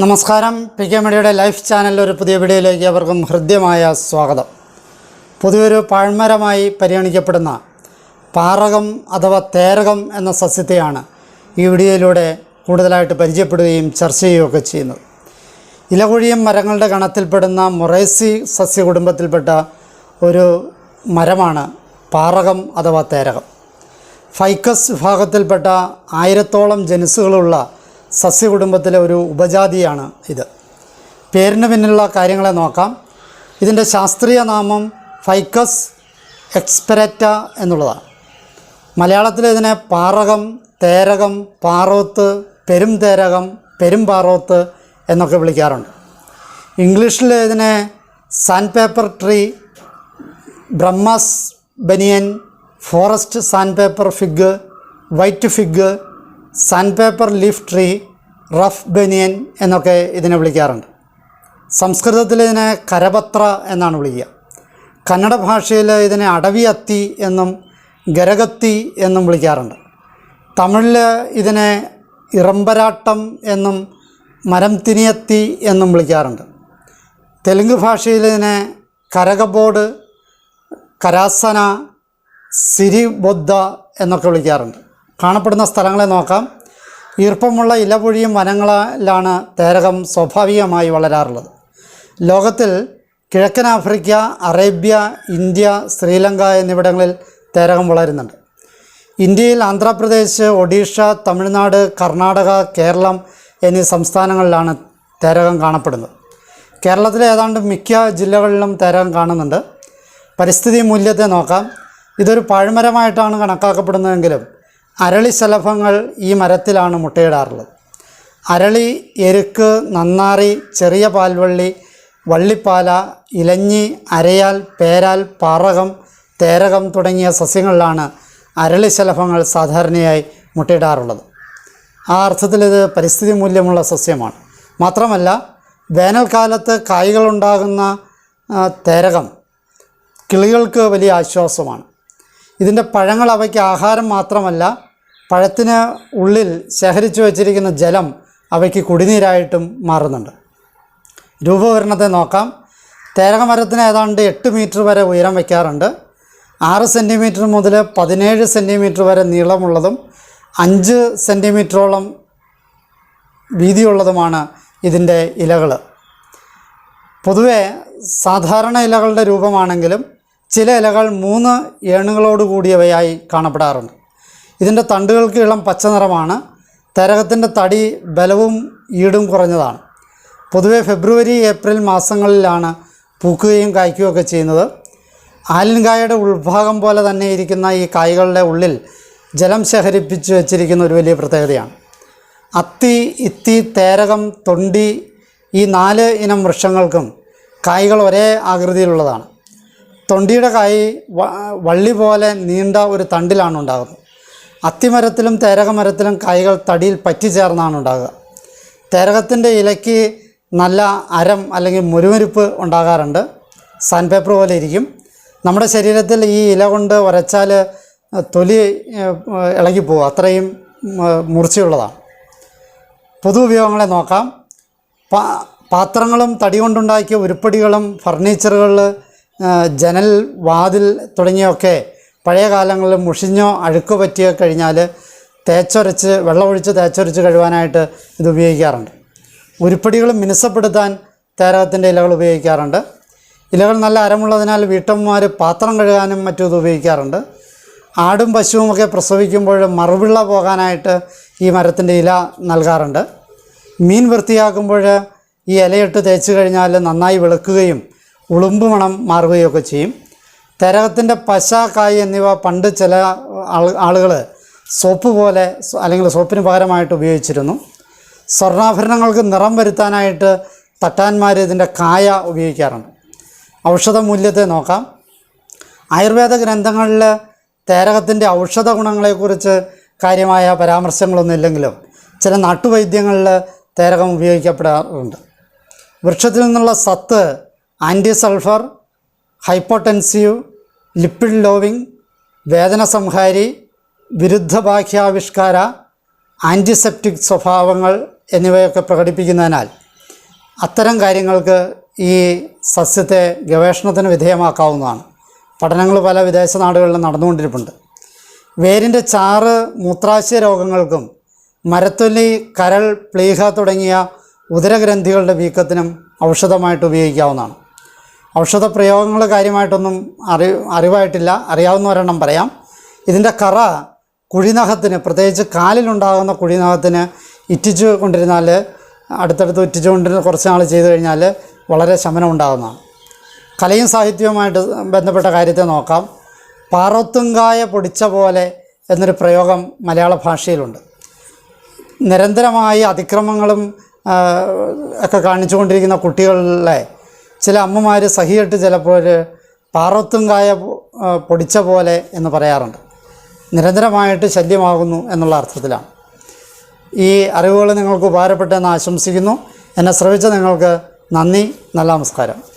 നമസ്കാരം. P K മണിയുടെ life ചാനലിലെ ഒരു പുതിയ വീഡിയോയിലേക്ക് അവർക്കും ഹൃദ്യമായ സ്വാഗതം. പുതിയൊരു പാഴ്മരമായി പരിഗണിക്കപ്പെടുന്ന പാറകം അഥവാ തേരകം എന്ന സസ്യത്തെയാണ് ഈ വീഡിയോയിലൂടെ കൂടുതലായിട്ട് പരിചയപ്പെടുകയും ചർച്ച ചെയ്യുകയൊക്കെ ചെയ്യുന്നത്. ഇലകൊഴിയും മരങ്ങളുടെ ഗണത്തിൽപ്പെടുന്ന മൊറേസി സസ്യകുടുംബത്തിൽപ്പെട്ട ഒരു മരമാണ് പാറകം അഥവാ തേരകം. ഫൈക്കസ് വിഭാഗത്തിൽപ്പെട്ട ആയിരത്തോളം ജനുസുകളുള്ള സസ്യകുടുംബത്തിലെ ഒരു ഉപജാതിയാണ് ഇത്. പേരിന് പിന്നിലുള്ള കാര്യങ്ങളെ നോക്കാം. ഇതിന്റെ ശാസ്ത്രീയ നാമം ഫൈക്കസ് എക്സ്പെരറ്റ എന്നുള്ളതാണ്. മലയാളത്തിൽ ഇതിനെ പാറകം തേരകം പാറോത്ത് പെരും തേരകം പെരും പാറോത്ത് എന്നൊക്കെ വിളിക്കാറുണ്ട്. ഇംഗ്ലീഷിൽ ഇതിനെ sandpaper tree Brahma's banyan forest sandpaper fig white fig sandpaper leaf tree rough banyan എന്നൊക്കെ ഇതിനെ വിളിക്കാറുണ്ട്. സംസ്കൃതത്തിൽ ഇതിനെ കരപത്ര എന്നാണ് വിളിക്കുക. കന്നഡ ഭാഷയിൽ ഇതിനെ അടവി അത്തി എന്നും ഗരകത്തി എന്നും വിളിക്കാറുണ്ട്. തമിഴിൽ ഇതിനെ ഇറമ്പരാട്ടം എന്നും മരം തിനിയത്തി എന്നും വിളിക്കാറുണ്ട്. തെലുങ്ക് ഭാഷയിൽ ഇതിനെ കരകബോർഡ് കരാസന സിരിബൊദ്ധ എന്നൊക്കെ വിളിക്കാറുണ്ട്. കാണപ്പെടുന്ന സ്ഥലങ്ങളെ നോക്കാം. ഈർപ്പമുള്ള ഇലപൊഴിയും വനങ്ങളിലാണ് തേരകം സ്വാഭാവികമായി വളരാറുള്ളത്. ലോകത്തിൽ കിഴക്കൻ ആഫ്രിക്ക അറേബ്യ ഇന്ത്യ ശ്രീലങ്ക എന്നിവിടങ്ങളിൽ തേരകം വളരുന്നുണ്ട്. ഇന്ത്യയിൽ ആന്ധ്രാപ്രദേശ് ഒഡീഷ തമിഴ്നാട് കർണാടക കേരളം എന്നീ സംസ്ഥാനങ്ങളിലാണ് തേരകം കാണപ്പെടുന്നത്. കേരളത്തിലെ ഏതാണ്ട് മിക്ക ജില്ലകളിലും തേരകം കാണുന്നുണ്ട്. പരിസ്ഥിതി മൂല്യത്തെ നോക്കാം. ഇതൊരു പഴമരമായിട്ടാണ് കണക്കാക്കപ്പെടുന്നതെങ്കിലും അരളി ശലഭങ്ങൾ ഈ മരത്തിലാണ് മുട്ടയിടാറുള്ളത്. അരളി എരുക്ക് നന്നാറി ചെറിയ പാൽവള്ളി വള്ളിപ്പാല ഇലഞ്ഞി അരയാൽ പേരാൽ പാറകം തേരകം തുടങ്ങിയ സസ്യങ്ങളിലാണ് അരളി ശലഭങ്ങൾ സാധാരണയായി മുട്ടയിടാറുള്ളത്. ആ അർത്ഥത്തിൽ ഇത് പരിസ്ഥിതി മൂല്യമുള്ള സസ്യമാണ്. മാത്രമല്ല വേനൽക്കാലത്ത് കായ്കളുണ്ടാകുന്ന തേരകം കിളികൾക്ക് വലിയ ആശ്വാസമാണ്. ഇതിന്റെ പഴങ്ങൾ അവയ്ക്ക് ആഹാരം മാത്രമല്ല പഴത്തിന് ഉള്ളിൽ ശേഖരിച്ചു വച്ചിരിക്കുന്ന ജലം അവയ്ക്ക് കുടിനീരായിട്ടും മാറുന്നുണ്ട്. രൂപവരണത്തെ നോക്കാം. തേരകമരത്തിന് ഏതാണ്ട് എട്ട് മീറ്റർ വരെ ഉയരം വയ്ക്കാറുണ്ട്. ആറ് സെന്റിമീറ്റർ മുതൽ പതിനേഴ് സെന്റിമീറ്റർ വരെ നീളമുള്ളതും അഞ്ച് സെന്റിമീറ്ററോളം വീതിയുള്ളതുമാണ് ഇതിന്റെ ഇലകൾ. പൊതുവെ സാധാരണ ഇലകളുടെ രൂപമാണെങ്കിലും ചില ഇലകൾ മൂന്ന് ഏണുകളോട് കൂടിയവയായി കാണപ്പെടാറുണ്ട്. ഇതിന്റെ തണ്ടുകൾക്ക് ഇളം പച്ച നിറമാണ്. തരകത്തിന്റെ തടി ബലവും ഈടും കുറഞ്ഞതാണ്. പൊതുവെ ഫെബ്രുവരി ഏപ്രിൽ മാസങ്ങളിലാണ് പൂക്കുകയും കായ്ക്കുകയൊക്കെ ചെയ്യുന്നത്. ആലിൻകായയുടെ ഉൾഭാഗം പോലെ തന്നെ ഇരിക്കുന്ന ഈ കായ്കളുടെ ഉള്ളിൽ ജലം ശേഖരിപ്പിച്ച് വെച്ചിരിക്കുന്ന ഒരു വലിയ പ്രത്യേകതയാണ്. അത്തി ഇത്തി തേരകം തൊണ്ടി ഈ നാല് ഇനം വൃക്ഷങ്ങൾക്കും കായ്കൾ ഒരേ ആകൃതിയിലുള്ളതാണ്. തൊണ്ടിയുടെ കായ് വള്ളി പോലെ നീണ്ട ഒരു തണ്ടിലാണ് ഉണ്ടാകുന്നത്. അത്തിമരത്തിലും തേരകമരത്തിലും കായ്കൾ തടിയിൽ പറ്റിച്ചേർന്നാണ് ഉണ്ടാകുക. തേരകത്തിന്റെ ഇലയ്ക്ക് നല്ല അരം അല്ലെങ്കിൽ മുരുമുരുപ്പ് ഉണ്ടാകാറുണ്ട്. സാൻഡ് പേപ്പർ പോലെ ഇരിക്കും. നമ്മുടെ ശരീരത്തിൽ ഈ ഇല കൊണ്ട് ഉരച്ചാൽ തൊലി ഇളകിപ്പോവും അത്രയും മുറിച്ചുള്ളതാണ് പൊതു ഉപയോഗങ്ങളെ നോക്കാം. പാ പാത്രങ്ങളും തടി കൊണ്ടുണ്ടാക്കിയ ഉരുപ്പടികളും ഫർണിച്ചറുകൾ ജനൽ വാതിൽ തുടങ്ങിയൊക്കെ പഴയ കാലങ്ങളിൽ മുഷിഞ്ഞോ അഴുക്കോ പറ്റിയ കഴിഞ്ഞാൽ തേച്ചൊരച്ച് വെള്ളമൊഴിച്ച് തേച്ചൊരച്ച് കഴുകാനായിട്ട് ഇത് ഉപയോഗിക്കാറുണ്ട്. ഉരുപ്പടികൾ മിനുസപ്പെടുത്താൻ തേരകത്തിന്റെ ഇലകൾ ഉപയോഗിക്കാറുണ്ട്. ഇലകൾ നല്ല അരമുള്ളതിനാൽ വീട്ടമ്മമാർ പാത്രം കഴുകാനും മറ്റും ഇത് ഉപയോഗിക്കാറുണ്ട്. ആടും പശുവുമൊക്കെ പ്രസവിക്കുമ്പോൾ മറുവിള്ള പോകാനായിട്ട് ഈ മരത്തിന്റെ ഇല നൽകാറുണ്ട്. മീൻ വൃത്തിയാക്കുമ്പോൾ ഈ ഇലയിട്ട് തേച്ച് കഴിഞ്ഞാൽ നന്നായി വിളക്കുകയും ഉളുമ്പ് മണം മാറുകയൊക്കെ ചെയ്യും. തരകത്തിന്റെ പശ കായ് എന്നിവ പണ്ട് ചില ആളുകൾ സോപ്പ് പോലെ അല്ലെങ്കിൽ സോപ്പിന് പകരമായിട്ട് ഉപയോഗിച്ചിരുന്നു. സ്വർണാഭരണങ്ങൾക്ക് നിറം വരുത്താനായിട്ട് തട്ടാന്മാർ ഇതിന്റെ കായ ഉപയോഗിക്കാറുണ്ട്. ഔഷധ മൂല്യത്തെ നോക്കാം. ആയുർവേദ ഗ്രന്ഥങ്ങളിൽ തേരകത്തിന്റെ ഔഷധ ഗുണങ്ങളെക്കുറിച്ച് കാര്യമായ പരാമർശങ്ങളൊന്നും ഇല്ലെങ്കിലും ചില നാട്ടുവൈദ്യങ്ങളിൽ തേരകം ഉപയോഗിക്കപ്പെടാറുണ്ട്. വൃക്ഷത്തിൽ നിന്നുള്ള സത്ത് anti sulphur hypotensive lipid lowering വേദന സംഹാരി വിരുദ്ധ ബാഹ്യാവിഷ്കാര ആന്റിസെപ്റ്റിക് സ്വഭാവങ്ങൾ എന്നിവയൊക്കെ പ്രകടിപ്പിക്കുന്നതിനാൽ അത്തരം കാര്യങ്ങൾക്ക് ഈ സസ്യത്തെ ഗവേഷണത്തിന് വിധേയമാക്കാവുന്നതാണ്. പഠനങ്ങൾ പല വിദേശ നാടുകളിലും നടന്നുകൊണ്ടിരിപ്പുണ്ട്. വേരിന്റെ ചാറ് മൂത്രാശയ രോഗങ്ങൾക്കും മരത്തൊല്ലി കരൾ പ്ലീഹ തുടങ്ങിയ ഉദരഗ്രന്ഥികളുടെ വീക്കത്തിനും ഔഷധമായിട്ട് ഉപയോഗിക്കാവുന്നതാണ്. ഔഷധ പ്രയോഗങ്ങൾ കാര്യമായിട്ടൊന്നും അറി അറിവായിട്ടില്ല. അറിയാവുന്നവരെണ്ണം പറയാം. ഇതിന്റെ കറ കുഴിനഖത്തിന് പ്രത്യേകിച്ച് കാലിലുണ്ടാകുന്ന കുഴിനഖത്തിന് ഇറ്റിച്ചു കൊണ്ടിരുന്നാൽ അടുത്തടുത്ത് ഇറ്റിച്ചു കൊണ്ടിരുന്ന കുറച്ച് നാൾ ചെയ്തു കഴിഞ്ഞാൽ വളരെ ശമനം ഉണ്ടാകുന്നതാണ്. കലയും സാഹിത്യവുമായിട്ട് ബന്ധപ്പെട്ട കാര്യത്തെ നോക്കാം. പാറത്തുങ്കായ പൊടിച്ച പോലെ എന്നൊരു പ്രയോഗം മലയാള ഭാഷയിലുണ്ട്. നിരന്തരമായി അതിക്രമങ്ങളും ഒക്കെ കാണിച്ചുകൊണ്ടിരിക്കുന്ന കുട്ടികളിലെ ചില അമ്മമാർ സഹിയിട്ട് ചിലപ്പോൾ പാറത്തും കായ പൊടിച്ച പോലെ എന്ന് പറയാറുണ്ട്. നിരന്തരമായിട്ട് ശല്യമാകുന്നു എന്നുള്ള അർത്ഥത്തിലാണ്. ഈ അറിവുകൾ നിങ്ങൾക്ക് ഉപകാരപ്പെട്ടെന്ന് ആശംസിക്കുന്നു. എന്നെ ശ്രവിച്ച നിങ്ങൾക്ക് നന്ദി നല്ല നമസ്കാരം.